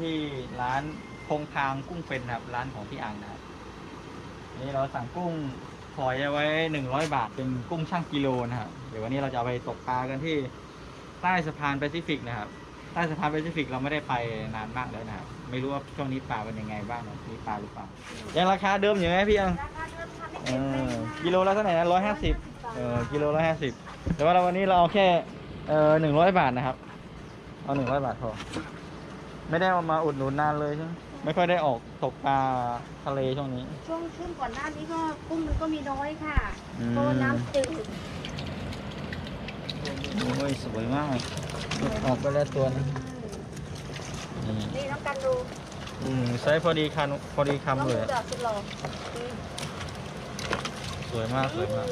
ที่ร้านคงคางกุ้งเป็นครับ ร้านของพี่อังนะครับนี่เราสั่งกุ้งฝอยเอาไว้หนึ่งร้อยบาทเป็นกุ้งช่างกิโลนะครับเดี๋ยววันนี้เราจะเอาไปตกปลากันที่ใต้สะพานแปซิฟิกนะครับใต้สะพานแปซิฟิกเราไม่ได้ไปนานมากแล้วนะครับไม่รู้ว่าช่วงนี้ปลาเป็นยังไงบ้างนะมีปลาหรือเปล่ายังราคาเดิมอยู่ไหมพี่อัง ราคาเดิมค่ะไม่เอเปลี่ยนแปลงอนะกิโลละเท่าไหร่นะร้อยห้าสิบเออกิโลละห้าสิบแต่ว่าเราวันนี้เราเอาแค่เออหนึ่งร้อยบาทนะครับ เอาหนึ่งร้อยบาทพอ ไม่ได้เอามาอุดหนุนนานเลยใช่ไหมไม่ค่อยได้ออกตกปลาทะเลช่วงนี้ ช่วงช่วงก่อนหน้านี้ก็กุ้งมันก็มีน้อยค่ะอืม เพราะว่าน้ำจืดโอ้ยสวยมาก ออกไปแล้วตัวนึงนี่นี่น้องกันดูอืมไซส์พอดีคันพอดีน้องคำเลดูยจากสุดหล่อนี่สวยมากสวยมาก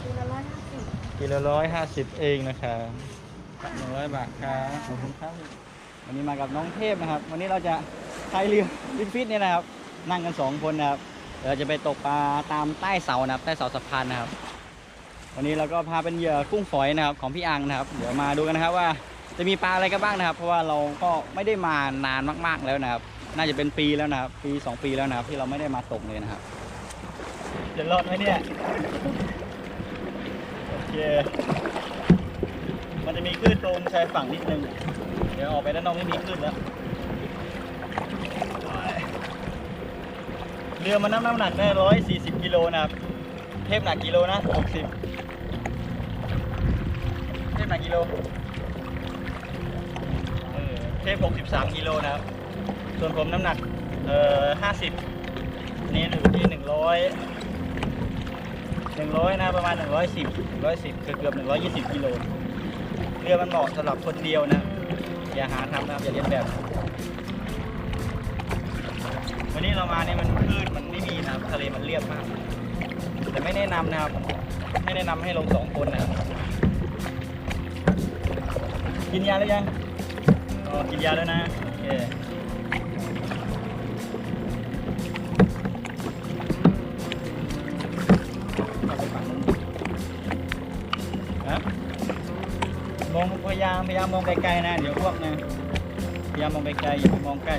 คือละร้อยห้าสิบ กิโลร้อยห้าสิบเองนะครับหนึ่งร้อยบาทครับขอบคุณครับ วันนี้มากับน้องเทพนะครับ วันนี้เราจะพายเรือฟิฟิตเนี่ยนะครับ นั่งกันสองคนนะครับเราจะไปตกปลาตามใต้เสานะครับ ใต้เสาสะพานนะครับ วันนี้เราก็พาเป็นเหยื่อกุ้งฝอยนะครับ ของพี่อังนะครับ เดี๋ยวมาดูกันนะครับว่าจะมีปลาอะไรกันบ้างนะครับ เพราะว่าเราก็ไม่ได้มานานมาก ๆแล้วนะครับ น่าจะเป็นปีแล้วนะครับ ปีสองปีแล้วนะครับ ที่เราไม่ได้มาตกเลยนะครับจะรอดไหมเนี่ยโอเคมันจะมีคลื่นตรงชายฝั่งนิดนึง ดี๋ยวออกไปด้านนอกไม่มีคลื่นแล้ว เรือมันน้ำน้ำหนักได้ร้อยสี่สิบกิโลนะครับ เทพหนักกิโลนะหกสิบเทพหนักกิโล เออ เทพหกสิบสามกิโลนะครับ ส่วนผมน้ำหนัก เอ่อห้าสิบนี่อยู่ที่หนึ่งร้อยหนึ่งร้อยนะประมาณหนึ่งร้อยสิบร้อยสิบเกือบเกือบหนึ่งร้อยยี่สิบกิโลเรือมันเหมาะสำหรับคนเดียวนะ อย่าหาทำนะครับอย่าเลียนแบบ วันนี้เรามาเนี่ยมันคลื่นมันไม่มีนะครับทะเลมันเรียบมาก แต่ไม่แนะนำนะครับ ไม่แนะนำให้ลงสองคนนะครับ กินยาแล้วยังอ๋อกินยาแล้วนะโอเคามพยายามมองไกลๆนะเดี๋ยวพวกนะพยายามมองไกลๆอย่าไปมองใกล้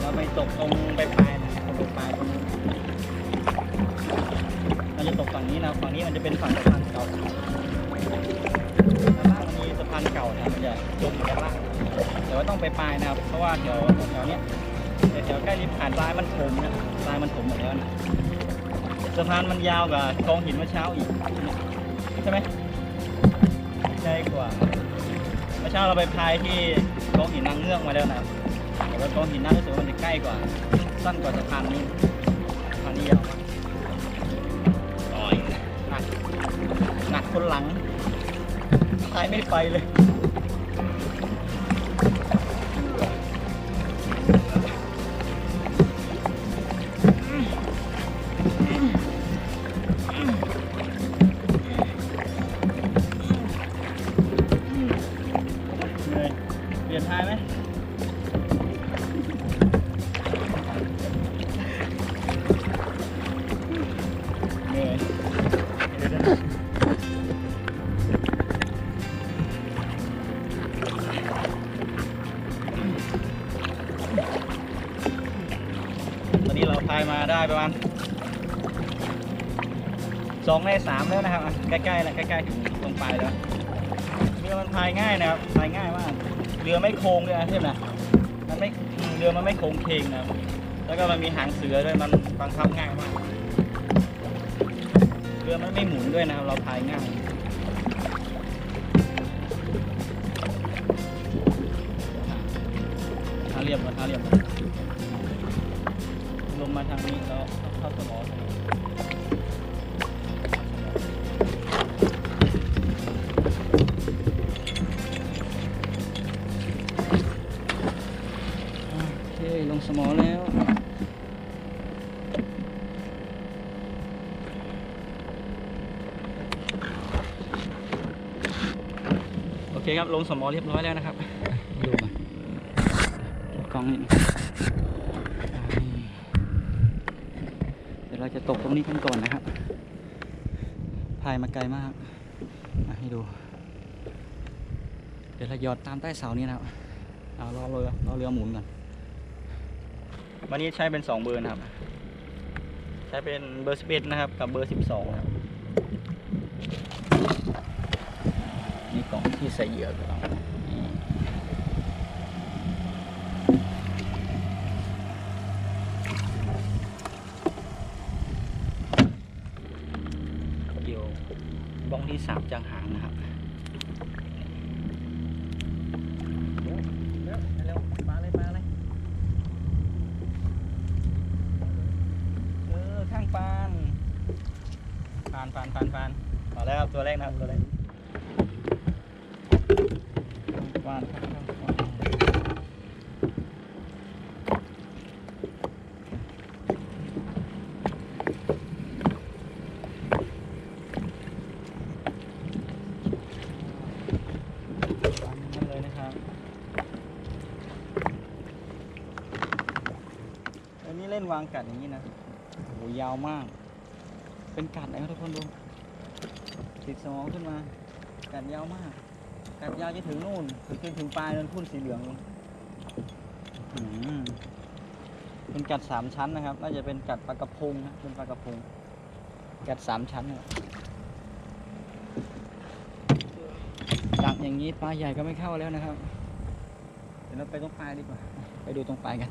เราไปตกตรงปลายนะตรงปลายตรงนู้เราจะตกฝั่งนี้นะฝั่งนี้มันจะเป็นฝั่งสะพานเก่าด้านล่างมันมีสะพานเก่านะมันจะจมอยู่ด้านล่างแต่ว่าต้องไปปลายนะครับเพราะว่าแถวแถวเนี้ยแถวใกล้ริมหาดทรายมันถมนะทรายมันถมหมดแล้วนะ สะพานมันยาวกว่ากองหินเมื่อเช้าอีก ใช่ไหมใช่กว่าเมื่อเช้าเราไปพายที่กองหินนางเงือกมาแล้วนะแต่ว่ากองหินนั้นรู้สึกว่ามันจะใกล้กว่า สั้นกว่าสะพานนี้สะพานนี้ยาวมากโอ้ยหนักหนักคนหลังพายไม่ไปเลย มาได้ประมาณสองในสามแล้วนะครับ ใกล้ๆแล้วใกล้ๆถึงตรงปลายแล้วเรือมันพายง่ายนะครับพายง่ายมากเรือไม่โค้งเลยนะเทียบนะมันไม่เรือมันไม่โค้งเคงนะแล้วก็มันมีหางเสือด้วยมันบังคับง่ายมากเรือมันไม่หมุนด้วยนะครับเราพายง่ายท่าเรียบมาท่าเรียบมา มาทางนี้แล้วเข้าสมอโอเค ลงสมอแล้วโอเคครับ ลงสมอเรียบร้อยแล้วนะครับ ดูมาเก็บกล้องนิดนึงเดี๋ยวเราจะ ตกตรงนี้กันก่อนนะครับพายมาไกลมากอะให้ดู เดี๋ยวเราหยอดตามใต้เสานี้นะครับเอารอเรือรอเรือหมุนก่อนวันนี้ใช้เป็นสองเบอร์นะครับ ใช้เป็นเบอร์สิบเอ็ดนะครับ กับเบอร์สิบสองนะครับนี่กล่องที่ใส่เหยื่อของเรานี่เกี่ยวบ้อง ที่สามจังหางนะครับเร็วเร็วเร็วมาเลยมาเลยข้างปานปานปานปานปานมาแล้วครับตัวแรกนะครับตัวแรกปานข้างปานปานนั่นเลยนะครับอันนี้เล่น วางกัดอย่างนี้นะโหยาวมาก เป็นกัดนะครับทุกคนดูติดสมองขึ้นมา กัดยาวมาก กัดยาวจะถึงนู่นถึงจนถึงปลายนั่นพุ่นสีเหลืองเป็นกัดสามชั้นนะครับ น่าจะเป็นกัดปลากระพงนะเป็นปลากระพง กัดสามชั้นนะครับดักอย่างนี้ปลาใหญ่ก็ไม่เข้าแล้วนะครับ เดี๋ยวเราไปตรงปลายดีกว่า ไปดูตรงปลายกัน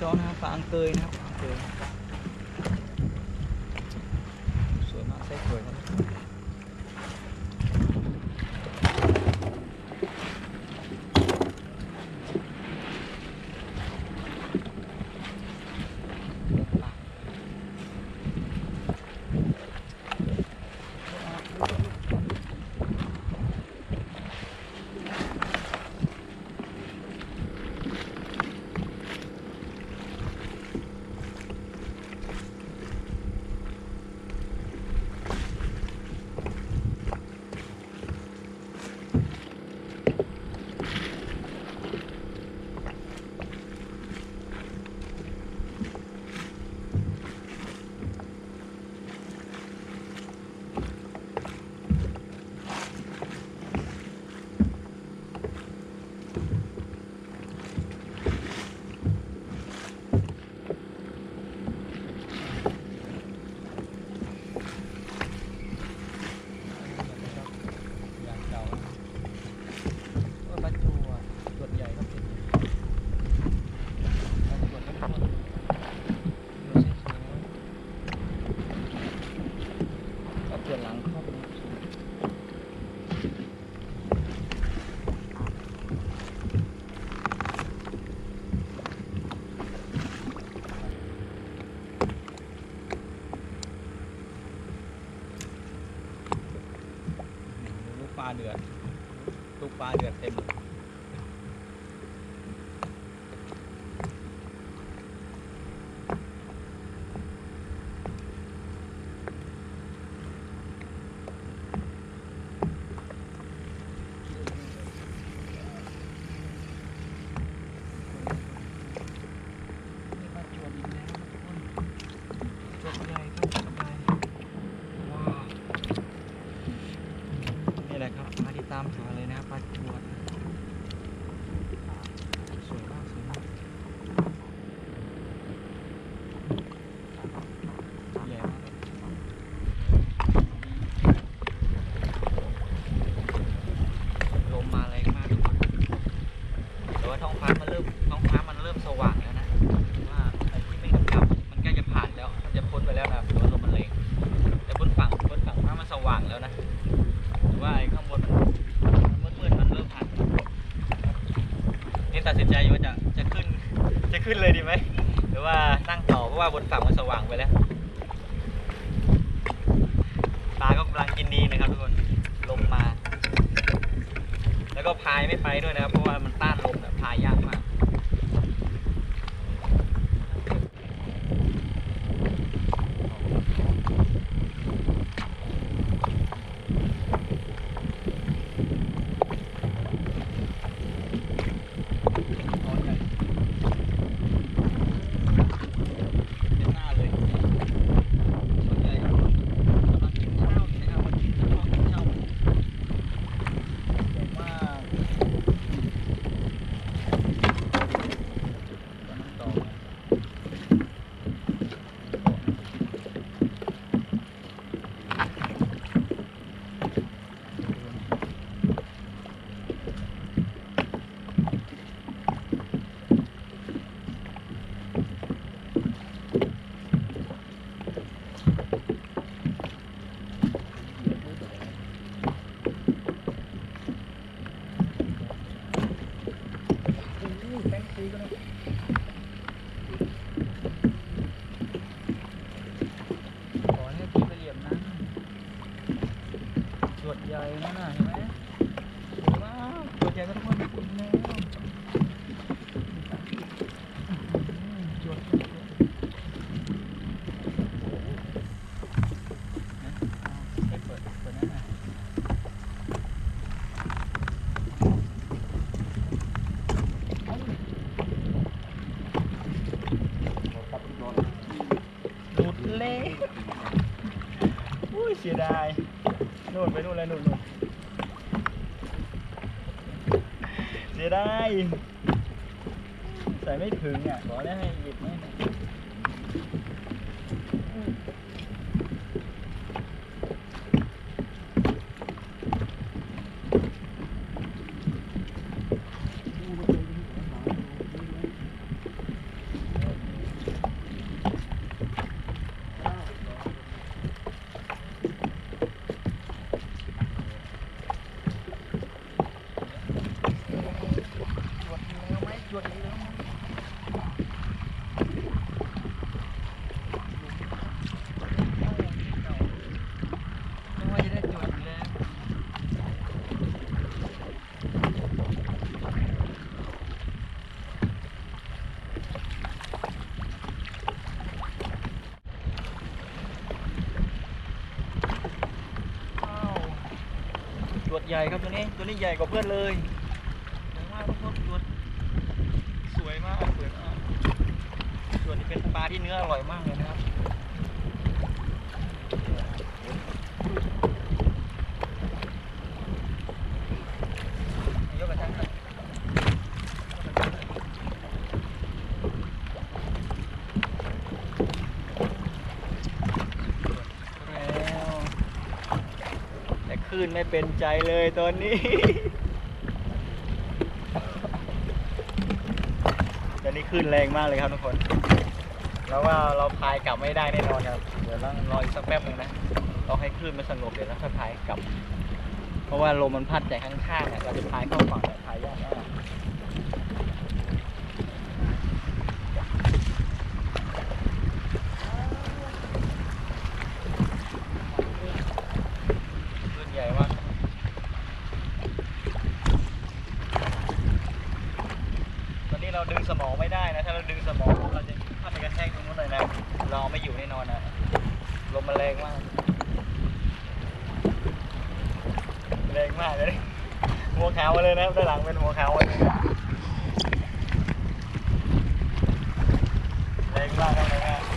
ปลาอังจอนะครับปลาอังเกยนะครับปลาอังเกยสวยมากไส้สวยครับอย่างเก่าโอ้ยปลาจูอะตัวใหญ่ครับตัวใหญ่ปลาจูก็ทุกคนตัวสวยๆเอาเปลี่ยนหลังเข้าไปดูลูกปลาเดือดลูกปลาเดือดเต็มเลยนี่ปลาจวดอีกแล้วทุกคนจวดใหญ่ครับจวดใหญ่ว้าว นี่แหละครับมาติดตามหาเลยนะครับปลาจวดสวยมากสวยมากใหญ่มากเลยลมมาแรงมากทุกคนแต่ว่าท้องฟ้ามันเริ่มท้องฟ้ามันเริ่มสว่างแล้วนะว่าไอ้ที่ไม่ดำๆมันใกล้จะผ่านแล้วมันจะพ้นไปแล้วนะครับแต่ว่าลมมันแรงแต่บนฝั่งบนฝั่งฟ้ามันสว่างแล้วนะ หรือว่าไอ้ข้างบนมัน นี่ตัดสินใจอยู่ว่าจะจะขึ้น จะขึ้นเลยดีไหม หรือว่านั่งต่อเพราะว่าบนฝั่งมันสว่างไปแล้วปลาก็กำลังกินดีนะครับทุกคน ลมมา แล้วก็พาย ไม่ไปด้วยนะครับ เพราะว่ามันต้านลมแบบพายยากมาก ร้อนใหญ่เต็มหน้าเลยส่วนใหญ่กำลังกินข้าวอยู่นะครับวันนี้ข้าวกินข้าวผมว่าต่อแป้งซีก็ได้ขอให้พี่ไปเหลี่ยมนั้นจวดใหญ่นั่นน่ะเห็นไหมสวยมากจวดใหญ่ก็ทุกคนคุณแม่จวดจวดจวดนะให้เปิดเปิดนั่นน่ะ หลุดเละอุ้ยเสียดายนู่น ไปนู่นเลยนู่นนู่นเสียดายใส่ไม่ถึงอะขอได้ให้น่อยจวดอีกแล้วไหมจวดอีกแล้วไหมไม่ว่าจะได้จวดอีกแล้ว ว้าวจวด ใหญ่ครับตัวนี้ตัวนี้ใหญ่กว่าเพื่อนเลยสวยมากทุกคนจวสวยมากสวยมากจวนนี่เป็นปลาที่เนื้ออร่อยมากเลยนะครับยกกระชังหน่อยยกกระชังหน่อยแล้วแต่คลื่ นไม่เป็นใจเลยตอนนี้ ตอนนี้คลื่นแรงมากเลยครับทุกคน แล้วว่าเราพายกลับไม่ได้แน่นอนครับ เดี๋ยวต้องรออีกสักแป๊บหนึงนะต้องให้คลื่นมันสงบเดี๋ยวเราค่อยพายกลับ เพราะว่าลมมันพัดจากข้างๆเนี่ยเราจะพายเข้าฝั่งแต่ยพายยากมาก เราดึงสมองไม่ได้นะ ถ้าเราดึงสมองเราจะถ้าไปกระแทกตรงนู้นเลยนะเราไม่อยู่แน่นอนนะลมมันแรงมาก แรงมากเลย หัวขาวเลยนะด้านหลังเป็นหัวขาวเลยแรงมากเลยนะ